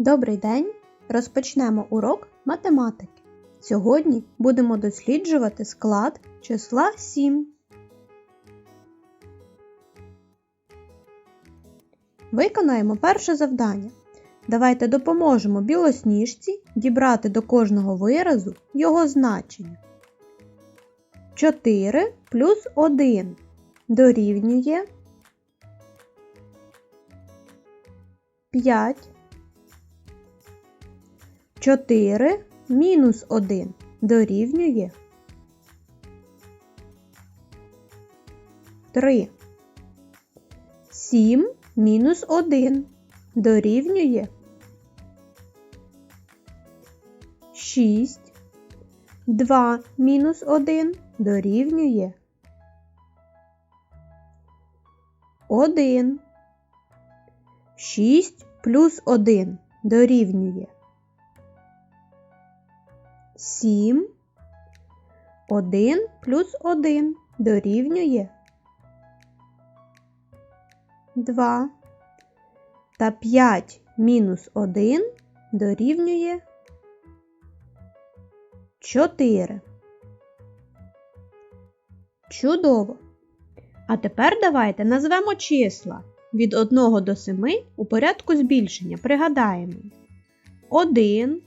Добрий день! Розпочнемо урок математики. Сьогодні будемо досліджувати склад числа 7. Виконаємо перше завдання. Давайте допоможемо білосніжці дібрати до кожного виразу його значення. 4 плюс 1 дорівнює 5. 4 мінус 1 дорівнює 3. 7 мінус 1 дорівнює 6. 2 мінус 1 дорівнює 1. 6 плюс 1 дорівнює 7. 1 плюс 1 дорівнює 2. Та 5 мінус 1 дорівнює 4. Чудово! А тепер давайте назвемо числа від 1 до 7 у порядку збільшення. Пригадаємо 1,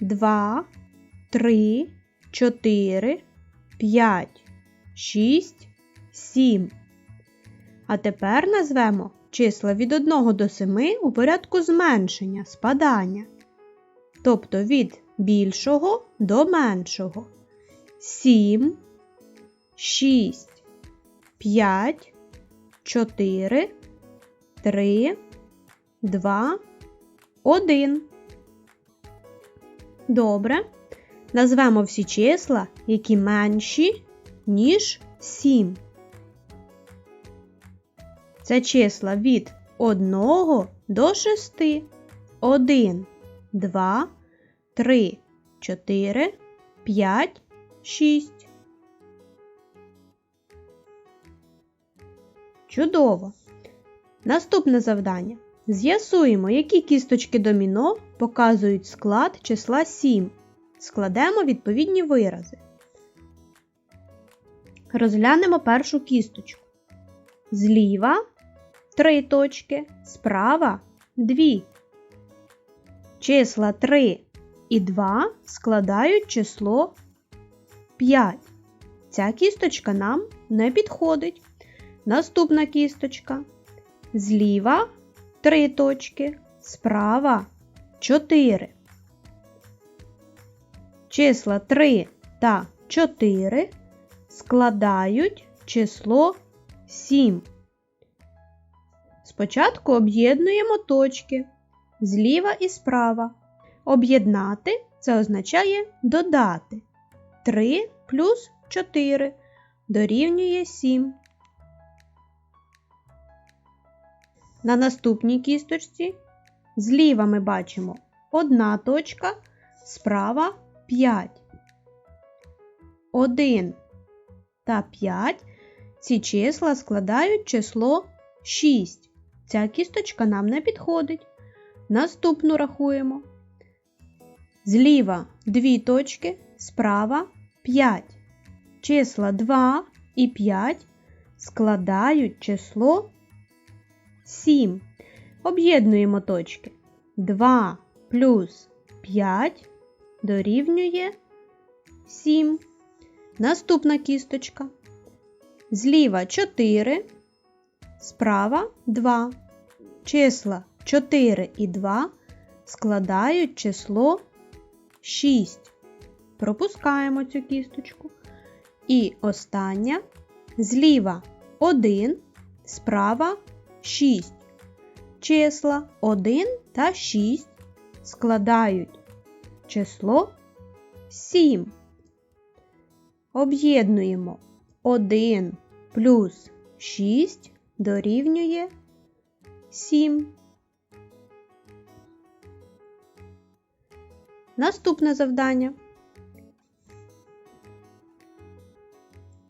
2, 3, 4, 5, 6, 7. А тепер назвемо числа від 1 до 7 у порядку зменшення, спадання. Тобто від більшого до меншого. 7, 6, 5, 4, 3, 2, 1. Добре. Назвемо всі числа, які менші, ніж 7. Це числа від 1 до 6. 1, 2, 3, 4, 5, 6. Чудово! Наступне завдання. З'ясуємо, які кісточки доміно показують склад числа 7. Складемо відповідні вирази. Розглянемо першу кісточку. Зліва 3 точки, справа 2. Числа 3 і 2 складають число 5. Ця кісточка нам не підходить. Наступна кісточка. Зліва 3 точки, справа 4. Числа 3 та 4 складають число 7. Спочатку об'єднуємо точки зліва і справа. Об'єднати це означає додати. 3 плюс 4 дорівнює 7. На наступній кісточці зліва ми бачимо одна точка, справа 5. 1 та 5 ці числа складають число 6. Ця кісточка нам не підходить. Наступну рахуємо. Зліва 2 точки, справа 5. Числа 2 і 5 складають число 7. Об'єднуємо точки. 2 плюс 5 дорівнює 7. Наступна кісточка. Зліва 4, справа 2. Числа 4 і 2 складають число 6. Пропускаємо цю кісточку. І остання зліва 1, справа 6. Числа 1 та 6 складають число 7. Об'єднуємо 1 плюс 6 дорівнює 7. Наступне завдання.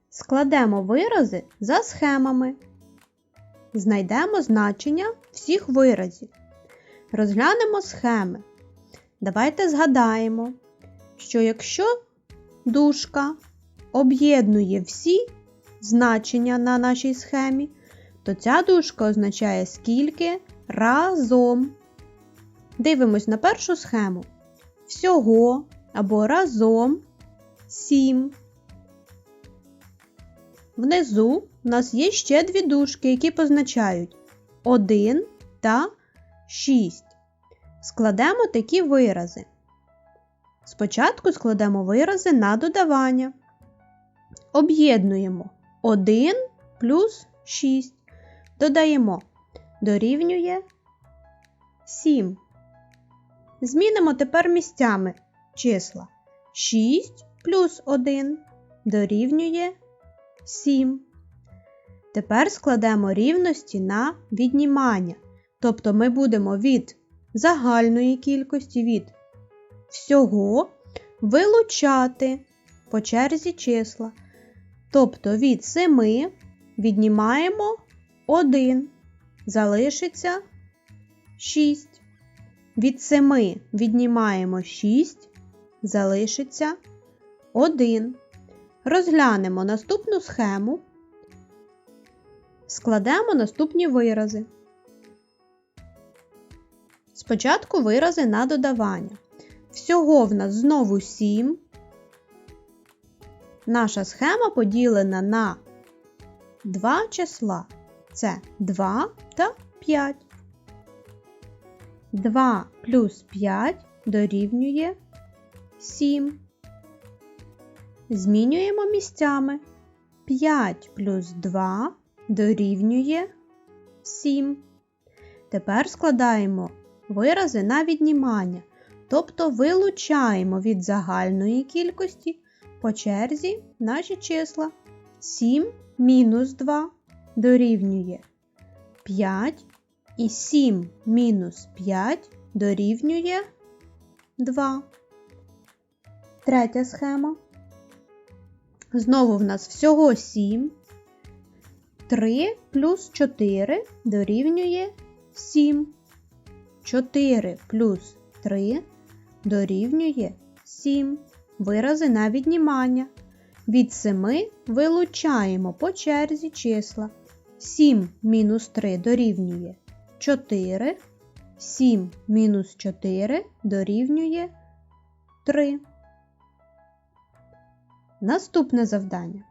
Складемо вирази за схемами. Знайдемо значення всіх виразів. розглянемо схеми. Давайте згадаємо, що якщо дужка об'єднує всі значення на нашій схемі, то ця дужка означає скільки разом. Дивимось на першу схему. Всього або разом 7. Внизу у нас є ще дві дужки, які позначають 1 та 6. Складемо такі вирази. Спочатку складемо вирази на додавання. Об'єднуємо 1 плюс 6. Додаємо дорівнює 7. Змінимо тепер місцями числа 6 плюс 1 дорівнює 7. Тепер складемо рівності на віднімання. Тобто ми будемо від загальної кількості від всього вилучати по черзі числа. Тобто від 7 віднімаємо 1, залишиться 6. Від 7 віднімаємо 6, залишиться 1. Розглянемо наступну схему. Складемо наступні вирази. Спочатку вирази на додавання. Всього в нас знову 7. Наша схема поділена на два числа. Це 2 та 5. 2 плюс 5 дорівнює 7. Змінюємо місцями. 5 плюс 2 дорівнює 7. Тепер складаємо вирази на віднімання, тобто вилучаємо від загальної кількості по черзі наші числа. 7 мінус 2 дорівнює 5 і 7 мінус 5 дорівнює 2. Третя схема. Знову в нас всього 7. 3 плюс 4 дорівнює 7. 4 плюс 3 дорівнює 7. Вирази на віднімання. Від 7 вилучаємо по черзі числа. 7 мінус 3 дорівнює 4. 7 мінус 4 дорівнює 3. Наступне завдання.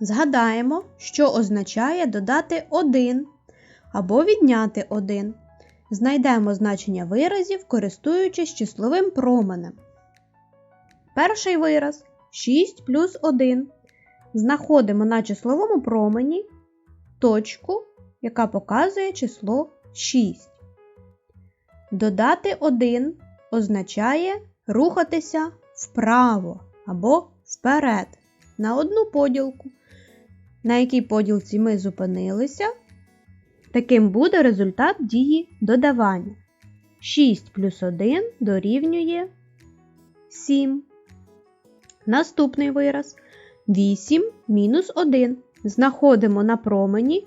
Згадаємо, що означає додати 1 або відняти 1. Знайдемо значення виразів, користуючись числовим променем. Перший вираз 6 плюс 1. Знаходимо на числовому промені точку, яка показує число 6. Додати 1 означає рухатися вправо або вперед на одну поділку, на якій поділці ми зупинилися. Таким буде результат дії додавання. 6 плюс 1 дорівнює 7. Наступний вираз 8 мінус 1. Знаходимо на промені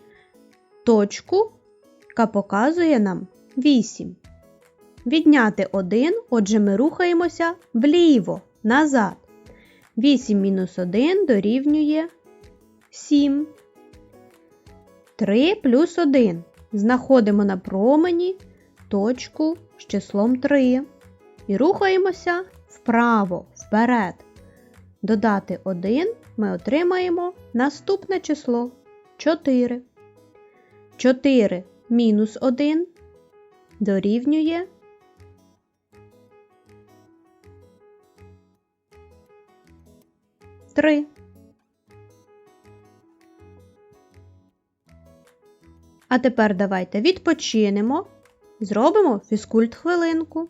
точку, яка показує нам 8. Відняти 1, отже, ми рухаємося вліво, назад. 8 мінус 1 дорівнює 7. 3 плюс 1. Знаходимо на промені точку з числом 3. І рухаємося вправо, вперед. Додати 1 ми отримаємо наступне число 4. 4 мінус 1 дорівнює 3. А тепер давайте відпочинемо, зробимо фізкульт хвилинку.